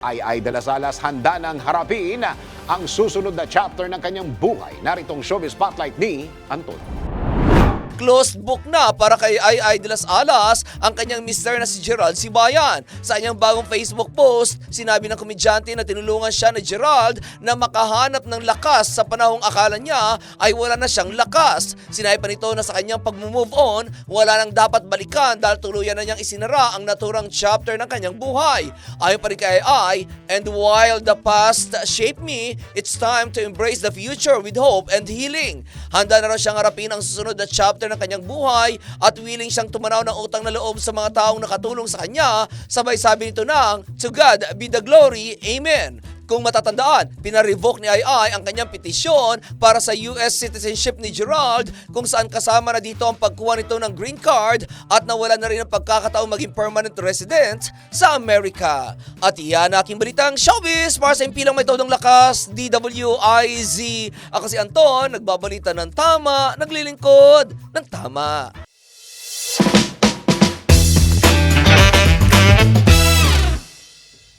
Ay Ay de las Alas handa ng harapin ang susunod na chapter ng kanyang buhay. Naritong showbiz spotlight ni Anton. Closed book na para kay Ay Ay de las Alas ang kanyang mister na si Gerald Sibayan. Sa kanyang bagong Facebook post, sinabi ng komedyante na tinulungan siya ni Gerald na makahanap ng lakas sa panahong akala niya ay wala na siyang lakas. Sinabi pa nito na sa kanyang pag-move on, wala nang dapat balikan dahil tuluyan na niyang isinara ang naturang chapter ng kanyang buhay. Ayon pa rin kay Ay Ay, and while the past shaped me, it's time to embrace the future with hope and healing. Handa na raw siyang harapin ang susunod na chapter ng kanyang buhay at willing siyang tumanaw ng utang na loob sa mga taong nakatulong sa kanya. Sabay sabi nito ng, To God be the glory, Amen. Kung matatandaan, pinarevoke ni Ai ang kanyang petisyon para sa US citizenship ni Gerald kung saan kasama na dito ang pagkuha nito ng green card at nawala na rin ang pagkakataong maging permanent resident sa Amerika. At iyan aking balitang showbiz para sa impilang may todong lakas, DWIZ. Ako si Anton, nagbabalita ng tama, naglilingkod ng tama.